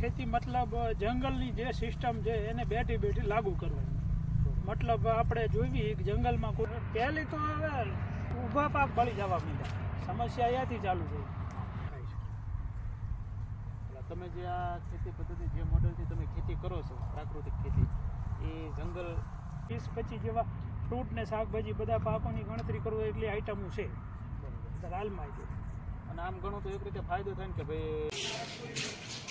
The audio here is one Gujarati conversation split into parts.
ખેતી મતલબ જંગલની જે સિસ્ટમ છે એને બેઠી બેઠી લાગુ કરવાની. મતલબ આપણે જોઈવી કે જંગલમાં કોઈ પહેલી તો હવે ઊભા પાક બળી જવા માંડ્યા. સમસ્યા અહીંયાથી ચાલુ થઈ. એટલે તમે જે આ ખેતી પદ્ધતિ જે મોડલથી તમે ખેતી કરો છો પ્રાકૃતિક ખેતી એ જંગલ વીસ પચીસ જેવા ફ્રૂટ ને શાકભાજી બધા પાકોની ગણતરી કરવો એટલી આઈટમો છે. હાલમાં અને આમ ગણું તો એક રીતે ફાયદો થાય ને કે ભાઈ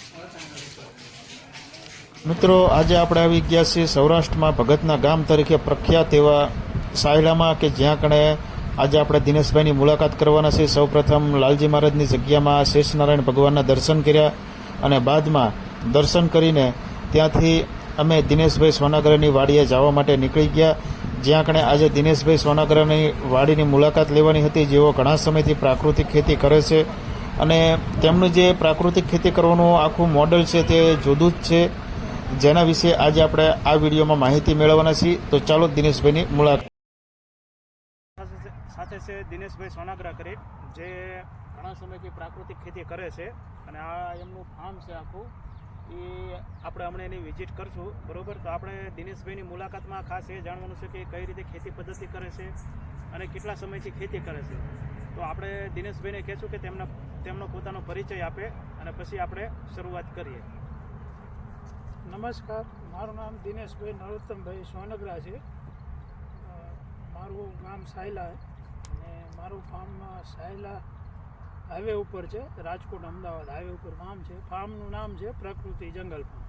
મિત્રો, આજે આપણે આવી ગયા છીએ સૌરાષ્ટ્રમાં ભગતના ગામ તરીકે પ્રખ્યાત એવા સાયલામાં કે જ્યાં કણે આજે આપણે દિનેશભાઈની મુલાકાત કરવાના છે સૌપ્રથમ લાલજી મહારાજની જગ્યામાં શેષનારાયણ ભગવાનના દર્શન કર્યા અને બાદમાં દર્શન કરીને ત્યાંથી અમે દિનેશભાઈ સોનાગ્રહની વાડીએ જવા માટે નીકળી ગયા, જ્યાં કણે આજે દિનેશભાઈ સોનાગ્રહની વાડીની મુલાકાત લેવાની હતી, જેઓ ઘણા સમયથી પ્રાકૃતિક ખેતી કરે છે. અને તેમનું જે પ્રાકૃતિક ખેતી કરવાનું આખું મોડલ છે તે જુદું જ છે. જેના વિશે આજે આપણે આ વિડીયોમાં માહિતી મેળવવાના છીએ. તો ચાલો દિનેશભાઈની મુલાકાત. સાથે છે દિનેશભાઈ સોનાગરા કરી જે ઘણા સમયથી પ્રાકૃતિક ખેતી કરે છે અને આ એમનું ફાર્મ છે આખું. એ આપણે હમણાં એની વિઝિટ કરશું, બરોબર? તો આપણે દિનેશભાઈની મુલાકાતમાં ખાસ એ જાણવાનું છે કે કઈ રીતે ખેતી પદ્ધતિ કરે છે અને કેટલા સમયથી ખેતી કરે છે. તો આપણે દિનેશભાઈને કહેશું કે તેમના તેમનો પોતાનો પરિચય આપે અને પછી આપણે શરૂઆત કરીએ. નમસ્કાર મારું નામ દિનેશભાઈ નરોત્તમભાઈ સોનગરા છે. મારું ગામ સાયલા અને મારું ફાર્મ સાયલા હાઈવે ઉપર છે રાજકોટ અમદાવાદ. હાઈવે ઉપર ફાર્મ છે. ફાર્મનું નામ છે પ્રકૃતિ જંગલ ફાર્મ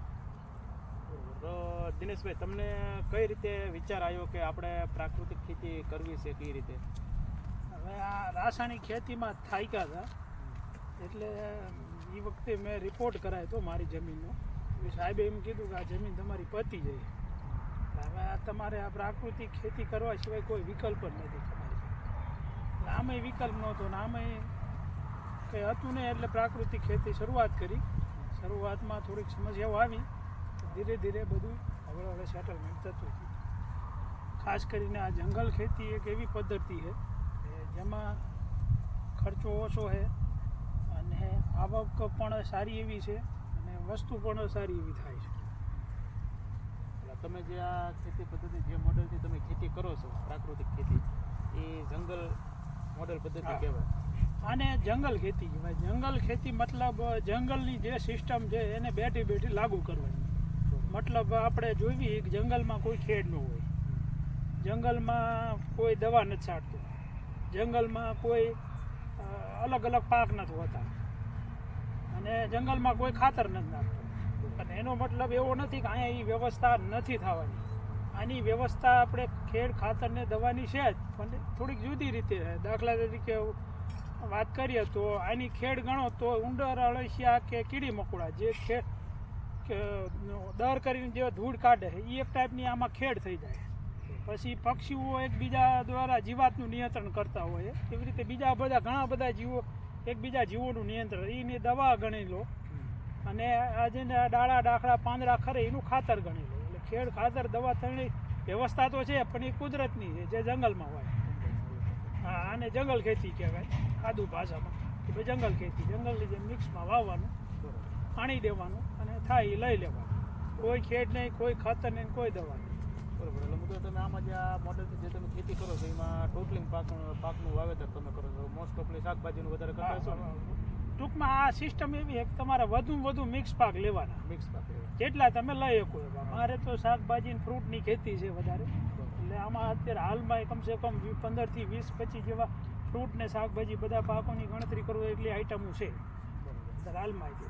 દિનેશભાઈ તમને કઈ રીતે વિચાર આવ્યો કે આપણે પ્રાકૃતિક ખેતી કરવી છે કઈ રીતે? હવે આ રાસાયણિક ખેતીમાં થાયકા હતા. એટલે એ વખતે મેં રિપોર્ટ કરાયો હતો મારી જમીનનો. સાહેબે એમ કીધું કે આ જમીન તમારી પતી જાય. હવે આ તમારે આ પ્રાકૃતિક ખેતી કરવા સિવાય કોઈ વિકલ્પ જ નથી તમારી. વિકલ્પ નહોતો ને આમેય કંઈ હતું નહીં એટલે પ્રાકૃતિક ખેતી શરૂઆત કરી. શરૂઆતમાં થોડીક સમસ્યાઓ આવી. ધીરે ધીરે બધું હવે હવે સેટલમેન્ટ થતું હતું. ખાસ કરીને આ જંગલ ખેતી એક એવી પદ્ધતિ છે જેમાં ખર્ચો ઓછો છે. આવક પણ સારી એવી છે અને વસ્તુ પણ સારી એવી થાય છે. એટલે તમે જે આ ખેતી પદ્ધતિ જે મોડલથી તમે ખેતી કરો છો પ્રાકૃતિક ખેતી એ જંગલ મોડલ પદ્ધતિ કહેવાય. આને જંગલ ખેતી કહેવાય જંગલ ખેતી મતલબ જંગલની જે સિસ્ટમ છે એને બેઠી બેઠી લાગુ કરવાની. મતલબ આપણે જોઈવી કે જંગલમાં કોઈ ખેડ ન હોય. જંગલમાં કોઈ દવા નથી છાંટતું. જંગલમાં કોઈ અલગ અલગ પાક નથી હોતા. અને જંગલમાં કોઈ ખાતર નથી નાખતું. અને એનો મતલબ એવો નથી કે અહીંયા એ વ્યવસ્થા નથી થવાની. આની વ્યવસ્થા આપણે ખેડ, ખાતર ને દવાની છે જ. પણ થોડીક જુદી રીતે છે દાખલા તરીકે વાત કરીએ તો આની ખેડ ગણો તો ઉંદર, અળસિયા કે કીડી મકોડા જે ખેડ દર કરીને જે ધૂળ કાઢે એ એક ટાઈપની આમાં ખેડ થઈ જાય. પછી પક્ષીઓ એકબીજા દ્વારા જીવાતનું નિયંત્રણ કરતા હોય એવી રીતે બીજા બધા ઘણા બધા જીવો એકબીજા જીવોનું નિયંત્રણ એની દવા ગણી લો. અને આ જે ડાળા ડાખડા પાંદડા ખરે એનું ખાતર ગણી લો. એટલે ખેડ ખાતર દવા ત્રણેય વ્યવસ્થા તો છે પણ એ કુદરતની છે જે જંગલમાં હોય. હા આને જંગલ ખેતી કહેવાય સાદું ભાષામાં. કે ભાઈ જંગલ ખેતી જંગલની જેમ મિક્સમાં વાવવાનું પાણી દેવાનું અને થાય એ લઈ લેવાનું. કોઈ ખેડ નહીં કોઈ ખાતર નહીં કોઈ દવા નહીં. બરોબર. એટલે મુદ્દો તમે આમાં જે આ મોડેલથી જે તમે ખેતી કરો છો એમાં ટોટલિંગ પાક પાકનું વાવેતર તમે કરો છો. મોસ્ટ ઓફલી શાકભાજીનું વધારે કરતા છો ટૂંકમાં આ સિસ્ટમ એવી એક કે તમારે વધુ વધુ મિક્સ પાક લેવાના. મિક્સ પાક. જેટલા તમે લઈ શકો મારે તો શાકભાજી ફ્રૂટની ખેતી છે વધારે. એટલે આમાં અત્યારે હાલમાં કમસે કમ પંદરથી વીસ પચીસ જેવા ફ્રૂટ ને શાકભાજી બધા પાકોની ગણતરી કરવો એટલી આઈટમો છે. હાલમાં છે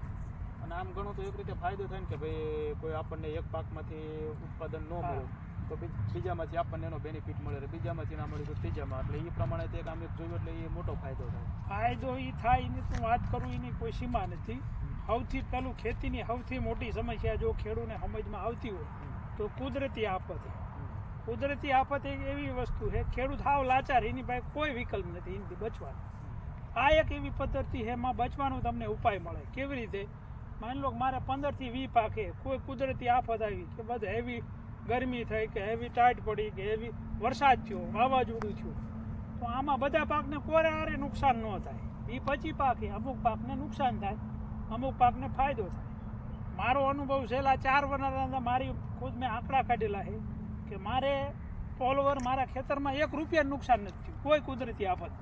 અને આમ ગણું તો એક રીતે ફાયદો થાય ને કે ભાઈ કોઈ આપણને એક પાકમાંથી ઉત્પાદન ન. મળે. તો બીજામાંથી આપણને એનો બેનિફિટ મળે અને બીજામાંથી ના મળે તો ત્રીજામાં. એટલે એ પ્રમાણે તે કામ જોયું એટલે એ મોટો ફાયદો થાય. ફાયદો એ થાય એની તો વાત કરું એની કોઈ સીમા નથી. સૌથી પહેલું ખેતીની સૌથી મોટી સમસ્યા જો ખેડૂને સમજમાં આવતી હોય, તો કુદરતી આફત. કુદરતી આફત એક એવી વસ્તુ છે, ખેડૂત હાવ લાચાર, એની પાસે કોઈ વિકલ્પ નથી, એનાથી બચવાનો. આ એક એવી પદ્ધતિ છે, એમાં બચવાનો તમને ઉપાય મળે. કેવી રીતે? માની લો મારે પંદરથી વીસ પાકે કોઈ કુદરતી આફત આવી કે બધે હેવી ગરમી થઈ કે હેવી ટાઈટ પડી કે હેવી વરસાદ થયો, વાવાઝોડું થયું. તો આમાં બધા પાકને કોરે આરે નુકસાન ન થાય. એ પછી પાકે અમુક પાકને નુકસાન થાય, અમુક પાકને ફાયદો થાય. મારો અનુભવ છેલ્લા ચાર વર્ષના મારી ખુદ મેં આંકડા કાઢેલા છે કે મારે ઓલ ઓવર મારા ખેતરમાં એક રૂપિયા નુકસાન નથી થયું, કોઈ કુદરતી આફત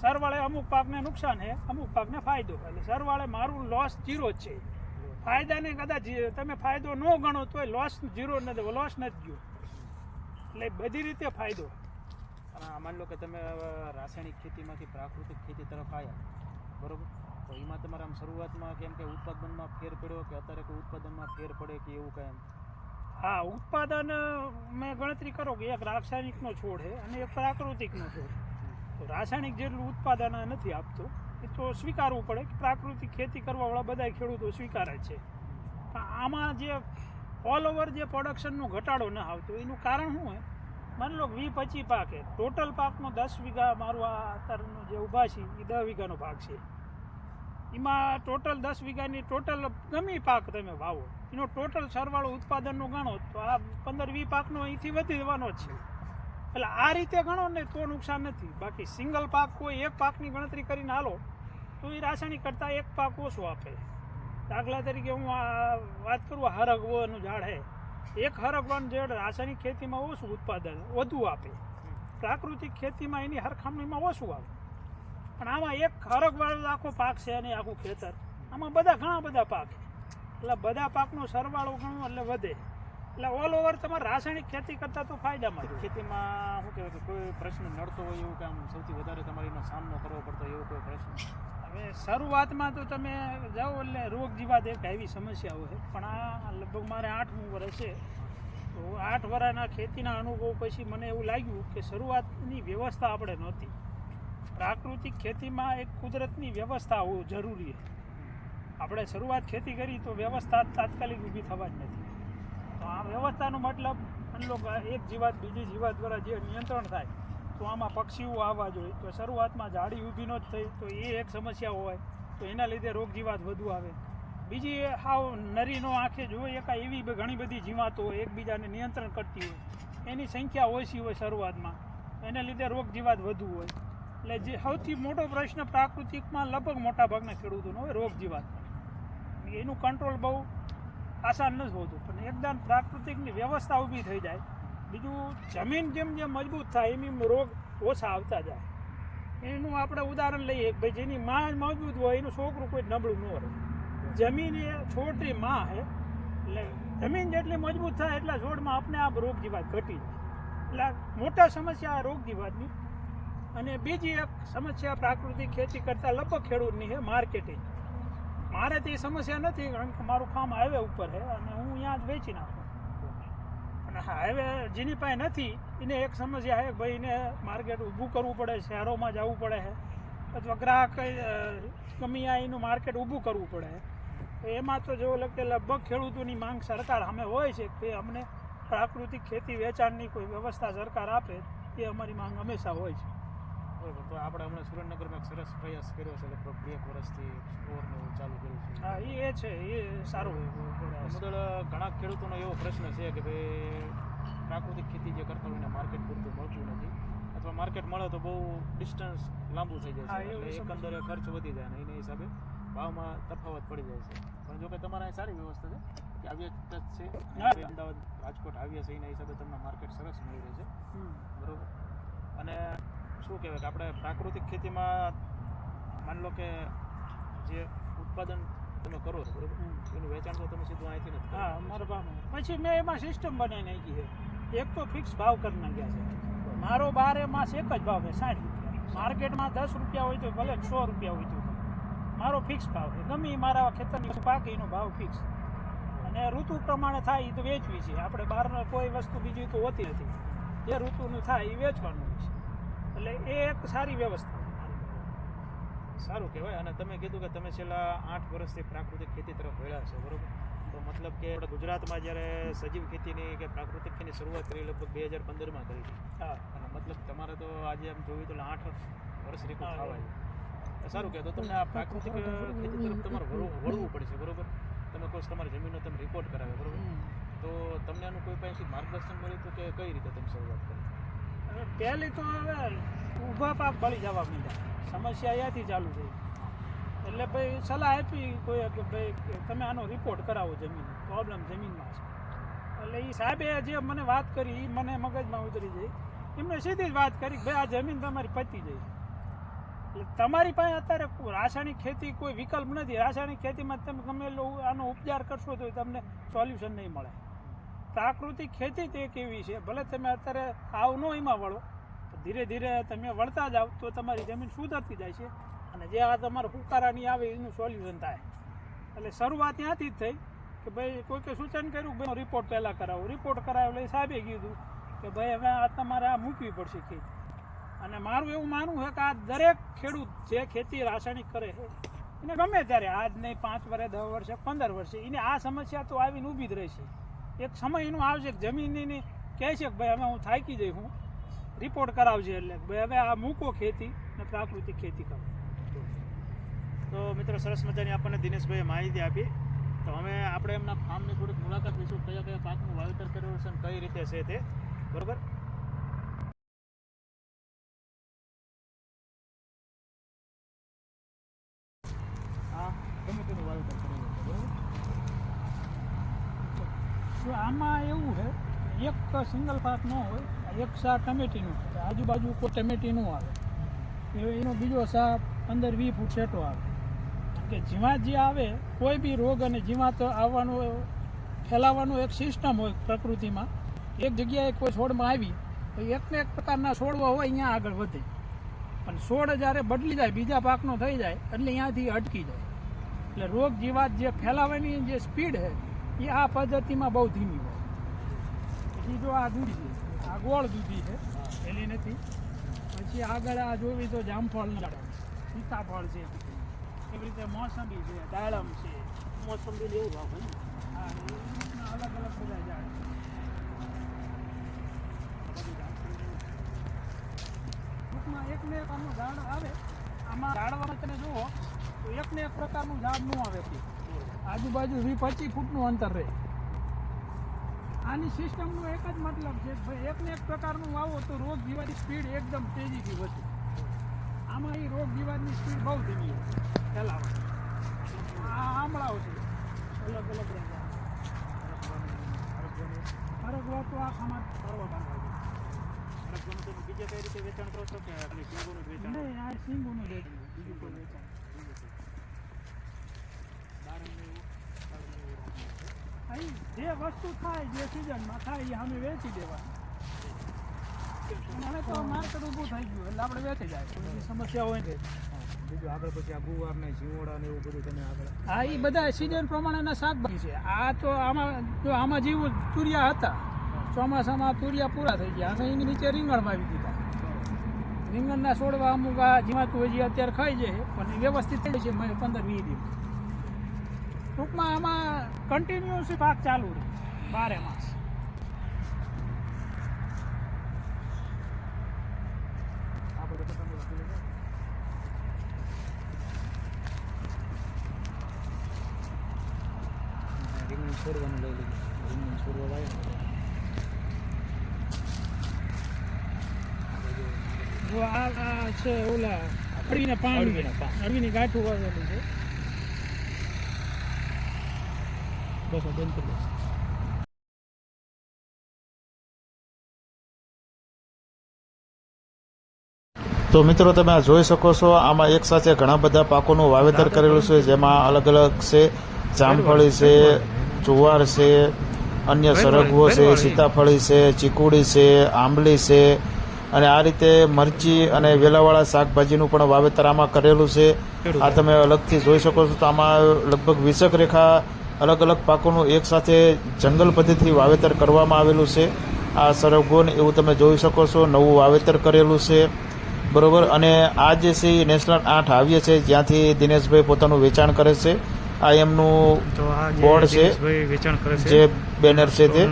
સરવાળે અમુક પાકને નુકસાન છે, અમુક પાકને ફાયદો એટલે સરવાળે મારું લોસ જીરો જ છે. ફાયદાને કદાચ તમે ફાયદો ન ગણો તોય લોસ જીરો નથી લોસ નથી ગયો. એટલે બધી રીતે ફાયદો. માની લો કે તમે રાસાયણિક ખેતીમાંથી પ્રાકૃતિક ખેતી તરફ આવ્યા બરોબર? તો એમાં તમારે આમ શરૂઆતમાં કેમ કે ઉત્પાદનમાં ફેર પડ્યો કે અત્યારે કોઈ ઉત્પાદનમાં ફેર પડે કે એવું કાંઈ હા, ઉત્પાદન, મેં ગણતરી કરો કે એક રાસાયણિકનો છોડ છે અને એક પ્રાકૃતિકનો છોડ તો રાસાયણિક જેટલું ઉત્પાદન નથી આપતો. એ તો સ્વીકારવું પડે કે પ્રાકૃતિક ખેતી કરવાવાળા બધા ખેડૂતો સ્વીકારે છે. પણ આમાં જે ઓલ ઓવર જે પ્રોડક્શનનો ઘટાડો ન આવતો, એનું કારણ શું હોય? માની લો કે વી પચીસ પાક ટોટલ પાકનો દસ વીઘા મારું આ અત્યારનું જે ઊભા છે એ દસ વીઘાનો ભાગ છે. એમાં ટોટલ દસ વીઘાની ટોટલ ગમે પાક તમે વાવો. એનો ટોટલ સરવાળો ઉત્પાદનનો ગણો તો આ પંદર વીસ પાકનો અહીંથી વધી જવાનો જ છે. એટલે આ રીતે ગણો ને તો નુકસાન નથી. બાકી સિંગલ પાક કોઈ એક પાકની ગણતરી કરીને હાલો, તો એ રાસાયણિક કરતાં એક પાક ઓછો આપે. દાખલા તરીકે હું આ વાત કરું હરગવાનું ઝાડ છે એક હરગવાનું ઝાડ રાસાયણિક ખેતીમાં ઓછું ઉત્પાદન, વધુ આપે. પ્રાકૃતિક ખેતીમાં એની હરખામણીમાં ઓછું આવે. પણ આમાં એક હરગવાળો આખો પાક છે અને આખું ખેતર. આમાં બધા ઘણા બધા પાક એટલે બધા પાકનો સરવાળો ઘણો એટલે વધે. એટલે ઓલ ઓવર તમારે રાસાયણિક ખેતી કરતાં તો ફાયદામાં. ખેતીમાં શું કહેવાય કે કોઈ પ્રશ્ન નડતો હોય એવું કામ સૌથી વધારે તમારે સામનો કરવો પડતો એવો કોઈ પ્રશ્ન? હવે શરૂઆતમાં તો તમે જાઓ એટલે રોગ જીવાત એક એવી સમસ્યા હોય. પણ આ લગભગ મારે આઠમું વર્ષ છે. તો આઠ વર્ષના ખેતીના અનુભવ પછી મને એવું લાગ્યું કે શરૂઆતની વ્યવસ્થા આપણે નહોતી. પ્રાકૃતિક ખેતીમાં એક કુદરતની વ્યવસ્થા જરૂરી છે. આપણે શરૂઆત ખેતી કરી તો વ્યવસ્થા તાત્કાલિક ઊભી થવા જ નથી. આ વ્યવસ્થાનો મતલબ માની એક જીવાત બીજી જીવાત દ્વારા જે નિયંત્રણ થાય, તો આમાં પક્ષીઓ આવવા જોઈએ. તો શરૂઆતમાં ઝાડી ઊભી ન જ થઈ, તો એ એક સમસ્યા હોય, તો એના લીધે રોગ જીવાત વધુ આવે. બીજી હાવ નરીનો આંખે જોઈએ એકા એવી ઘણી બધી જીવાતો એકબીજાને નિયંત્રણ કરતી હોય. એની સંખ્યા ઓછી હોય શરૂઆતમાં. એને લીધે રોગ જીવાત વધુ હોય. એટલે જે સૌથી મોટો પ્રશ્ન પ્રાકૃતિકમાં લગભગ મોટા ભાગના ખેડૂતોનો હોય, રોગ જીવાત. એનું કંટ્રોલ બહુ આસાન નથી હોતું. પણ એકદમ પ્રાકૃતિકની વ્યવસ્થા ઊભી થઈ જાય. બીજું જમીન જેમ જેમ મજબૂત થાય, એમ રોગ ઓછા આવતા જાય. એનું આપણે ઉદાહરણ લઈએ કે ભાઈ જેની માં મજબૂત હોય, એનું છોકરું કોઈ નબળું ન રહે. જમીન એ છોડની માં છે એટલે જમીન જેટલી મજબૂત થાય એટલા છોડમાં આપણે આપ રોગ જીવાત ઘટી જાય. એટલે મોટા સમસ્યા રોગ જીવાતની અને બીજી એક સમસ્યા પ્રાકૃતિક ખેતી કરતાં લગભગ ખેડૂતની છે માર્કેટિંગ મારે તે સમસ્યા નથી, કારણ કે મારું કામ હાઈવે ઉપર છે અને હું અહીંયા જ વેચી નાખું. અને હાઈવે જેની પાસે નથી, એને એક સમસ્યા છે ભાઈ એને માર્કેટ ઊભું કરવું પડે, શહેરોમાં જવું પડે છે, અથવા ગ્રાહક કમી આ એનું માર્કેટ ઊભું કરવું પડે તો એમાં તો જો કે લગભગ ખેડૂતોની માંગ સરકાર સામે હોય છે કે અમને પ્રાકૃતિક ખેતી વેચાણની કોઈ વ્યવસ્થા સરકાર આપે, એ અમારી માંગ હંમેશા હોય છે. બરોબર તો આપણે હમણાં સુરેન્દ્રનગરમાં એક સરસ પ્રયાસ કર્યો છે લગભગ બે એક વર્ષથી સ્ટોરને ચાલુ કર્યું છે. હા એ એ છે એ સારું. મતલબ ઘણા ખેડૂતોનો એવો પ્રશ્ન છે કે ભાઈ પ્રાકૃતિક ખેતી જે કરતા હોય એને માર્કેટ પૂરતું મળતું નથી. અથવા માર્કેટ મળે તો બહુ ડિસ્ટન્સ લાંબુ થઈ જાય છે. એટલે એકંદરે ખર્ચ વધી જાય અને એના હિસાબે ભાવમાં તફાવત પડી જાય છે. પણ જોકે તમારા સારી વ્યવસ્થા છે કે આવ્યા જ છે. અમદાવાદ રાજકોટ આવ્યા છે એના હિસાબે તમને માર્કેટ સરસ મળી રહે છે બરોબર? અને શું કહેવાય કે આપણે પ્રાકૃતિક ખેતીમાં માની લો કે જે ઉત્પાદન તમે કરો છો બરોબર? એનું વેચાણ તો તમે સીધું અહીંથી નથી. હા અમારા ભાવમાં પછી મેં એમાં સિસ્ટમ બનાવી નાખી છે. એક તો ફિક્સ ભાવ કરી નાખ્યા છે. મારો બારે માસ એક જ ભાવ છે સાઠ રૂપિયા. માર્કેટમાં દસ રૂપિયા હોય તો ભલે સો રૂપિયા હોય તો. મારો ફિક્સ ભાવ છે. ગમે મારા ખેતરની પાકે એનો ભાવ ફિક્સ અને ઋતુ પ્રમાણે થાય એ તો વેચવી છે. આપણે બહાર કોઈ વસ્તુ બીજી તો હોતી નથી. જે ઋતુનું થાય એ વેચવાનું હોય છે. એટલે એ એક સારી વ્યવસ્થા. સારું કહેવાય. અને તમે કીધું કે તમે છેલ્લા આઠ વર્ષથી પ્રાકૃતિક ખેતી તરફ વળ્યા છો બરોબર? તો મતલબ કે આપણે ગુજરાતમાં જ્યારે સજીવ ખેતીની કે પ્રાકૃતિક ખેતીની શરૂઆત કરી લગભગ બે હજાર પંદરમાં કરી હતી. હા. અને મતલબ તમારે તો આજે એમ જોયું તો આઠ વર્ષ રેકોર્ડ હા, થવા આવ્યું તો સારું કે તો તમને આ પ્રાકૃતિક ખેતી તરફ તમારે વળવું પડશે બરોબર? તમે કોઈ તમારી જમીનનો તમે રિપોર્ટ કરાવે બરોબર? તો તમને આનું કોઈ પાસેથી માર્ગદર્શન મળ્યું હતું કે કઈ રીતે તમે શરૂઆત કરી? પહેલી તો હવે ઊભા પાક બળી જવા મીધા સમસ્યા અહીંયાથી ચાલુ થઈ. એટલે ભાઈ સલાહ આપી કોઈ કે ભાઈ તમે આનો રિપોર્ટ કરાવો જમીન. પ્રોબ્લેમ જમીનમાં છે. એટલે એ સાહેબે જે મને વાત કરી એ મને મગજમાં ઉતરી જઈ એમને સીધી જ વાત કરી ભાઈ આ જમીન તમારી પતી જઈ એટલે તમારી પાસે અત્યારે રાસાયણિક ખેતી કોઈ વિકલ્પ નથી. રાસાયણિક ખેતીમાં તમે ગમે આનો ઉપચાર કરશો તો તમને સોલ્યુશન નહીં મળે. પ્રાકૃતિક ખેતી તે કેવી છે. ભલે તમે અત્યારે આવ ન એમાં વળો ધીરે ધીરે તમે વળતા જાઓ તો તમારી જમીન સુધરતી જાય છે અને જે આ તમારે હુકારાની આવે એનું સોલ્યુશન થાય. એટલે શરૂઆત ત્યાંથી જ થઈ કે ભાઈ કોઈકે સૂચન કર્યું, ભાઈ રિપોર્ટ પહેલાં કરાવો. રિપોર્ટ કરાવ્યો એટલે સાહેબે કીધું કે, ભાઈ, હવે આ તમારે આ મૂકવી પડશે ખેતી. અને મારું એવું માનવું છે કે આ દરેક ખેડૂત જે ખેતી રાસાયણિક કરે છે, એને ગમે ત્યારે, આજ નહીં પાંચ વર્ષે દસ વર્ષે પંદર વર્ષે એને આ સમસ્યા તો આવીને ઊભી જ રહેશે. એક સમય એનો આવશે જમીનની કહે છે કે ભાઈ હવે હું થાકી જઈ હું. રિપોર્ટ કરાવજે એટલે. ભાઈ હવે આ મૂકો ખેતી ને પ્રાકૃતિક ખેતી કરો. તો મિત્રો સરસ મજાની આપણને દિનેશભાઈએ માહિતી આપી. તો હવે આપણે એમના ફાર્મની થોડીક મુલાકાત લઈશું. કયા કયા પાકનું વાવેતર કરેલું છે અને કઈ રીતે છે તે. બરોબર આ ગમે તેનું વાવેતર કરેલું છે બરોબર તો આમાં એવું છે કે એક સિંગલ પાક ન હોય એક સા ટમેટીનું આજુબાજુ કોઈ ટમેટીનું આવે. એનો બીજો સા પંદર વીસ ફૂટ સેટો આવે. કે જીવાત જે આવે, કોઈ બી રોગ અને જીવાત આવવાનું, ફેલાવાનું એક સિસ્ટમ હોય પ્રકૃતિમાં. એક જગ્યાએ કોઈ છોડમાં આવી, તો એકને એક પ્રકારના છોડવા હોય, અહીંયા આગળ વધે. પણ છોડ જ્યારે બદલી જાય, બીજા પાકનો થઈ જાય, એટલે અહીંયાથી અટકી જાય. એટલે રોગ જીવાત જે ફેલાવાની જે સ્પીડ છે, એ આ પદ્ધતિમાં બહુ ધીમી હોય. પછી જો આ દૂધી છે. આ ગોળ દૂધી છે. પેલી નથી. પછી આગળ આ જોવી તો જામફળ સીતાફળ છે. એવી રીતે મોસંબી છે દાડમ છે. મોસંબી એવું ભાવ હા અલગ અલગ બધા ઝાડ ટૂંકમાં એક ને એક આનું ઝાડ આવે. આમાં ઝાડવામાં તમે જુઓ તો એક ને એક પ્રકારનું ઝાડ ન આવે. આજુબાજુ વી પચીસ ફૂટનું અંતર રહે. આની સિસ્ટમનો એક જ મતલબ છે ભાઈ એક ને એક પ્રકારનું વાવો તો રોગ જીવાની સ્પીડ એકદમ તેજીથી વધે. આમાં એ રોગ જીવાની સ્પીડ બહુ ધીમી હોય. ફેલાવાની આ આમળાઓ છે. અલગ અલગ પ્રકાર ફરક તો આખામાં ફરવા બાંધવા અરગવાનું બીજે કઈ રીતે વેચાણ કરો છો કે સિંગોનું વેચાણ નહીં આ સિંગોનું વેચાણ. બીજું કોઈ વેચાણ દાડમનું એવું, દાડમનું એવું રાખવાનું છે. અહીં જે વસ્તુ થાય જે સિઝનમાં થાય એ અમે વેચી દેવાની. હવે તો માર્કેટ ઊભું થઈ ગયું એટલે આપણે વેચી જાય. સમસ્યા હોય ને બીજું આગળ પછી આ ગુવાર ને જીવોડા ને એવું બધું તમે આગળ હા એ બધા સિઝન પ્રમાણેના શાકભાજી છે. આ તો આમાં જો આમાં જેવું તુરિયા હતા ચોમાસામાં તુરિયા પૂરા થઈ ગયા અને એની નીચે રીંગણ વાવી દીધા. રીંગણના છોડવા અમુક આ જીવાતું હજી અત્યારે ખાઈ જાય પણ વ્યવસ્થિત થઈ છે પંદર વીસ દિવસ. ટૂંકમાં આમાં કન્ટિન્યુઅસ પાક ચાલુ રહે બારે માસ છોડવાનું લઈ લીધું છોડવા વાય આ છે ઓલા અળવીના પાણી. અળવીની ગાંઠું વાવેલું છે બસ બંધ કરી દો. તો મિત્રો તમે આ જોઈ શકો છો આમાં એક સાથે ઘણા બધા પાકોનું વાવેતર કરેલું છે જેમાં અલગ અલગ છે જામફળી છે જુવાર છે અન્ય સરગવો છે સીતાફળી છે ચીકુડી છે આંબલી છે અને આ રીતે મરચી અને વેલાવાળા શાકભાજીનું પણ વાવેતર આમાં કરેલું છે. આ તમે અલગથી જોઈ શકો છો તો આમાં લગભગ વીસક રેખા અલગ અલગ પાકોનું એકસાથે જંગલ પદ્ધતિથી વાવેતર કરવામાં આવેલું છે. આ સરગોન એવું તમે જોઈ શકો છો નવું વાવેતર કરેલું છે. બરોબર? અને આ જે છે એ નેશનલ આઠ આવ્ય છે જ્યાંથી દિનેશભાઈ પોતાનું વેચાણ કરે છે. આ એમનું બોર્ડ છે વેચાણ કરે છે જે બેનર છે તે.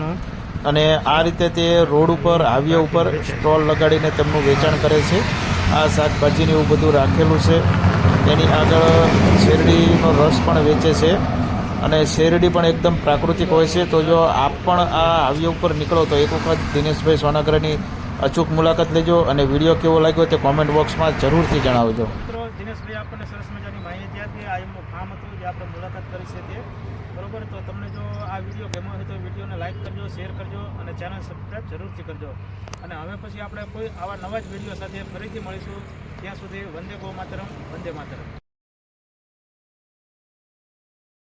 અને આ રીતે તે રોડ ઉપર હાવ્ય ઉપર સ્ટોલ લગાડીને તેમનું વેચાણ કરે છે. આ શાકભાજીને એવું બધું રાખેલું છે. એની આગળ શેરડીનો રસ પણ વેચે છે. અને શેરડી પણ એકદમ પ્રાકૃતિક હોય છે. તો જો આપ પણ આ હાઈવે ઉપર નીકળો તો એક વખત દિનેશભાઈ સોનાગ્રાની અચૂક મુલાકાત લેજો અને વીડિયો કેવો લાગ્યો તે કોમેન્ટ બોક્સમાં જરૂરથી જણાવજો. દિનેશભાઈ, આપણને સરસ મજાની માહિતી આપી આ એમનું ફાર્મ હતું જે આપણે મુલાકાત કરી છે તે. બરોબર? તો તમને જો આ વીડિયો ગમ્યો હોય તો વિડીયોને લાઇક કરજો, શેર કરજો અને ચેનલ સબસ્ક્રાઈબ જરૂરથી કરજો. અને હવે પછી આપણે કોઈ આવા નવા જ વીડિયો સાથે ફરીથી મળીશું. ત્યાં સુધી વંદે ગો માતરમ વંદે માતરમ.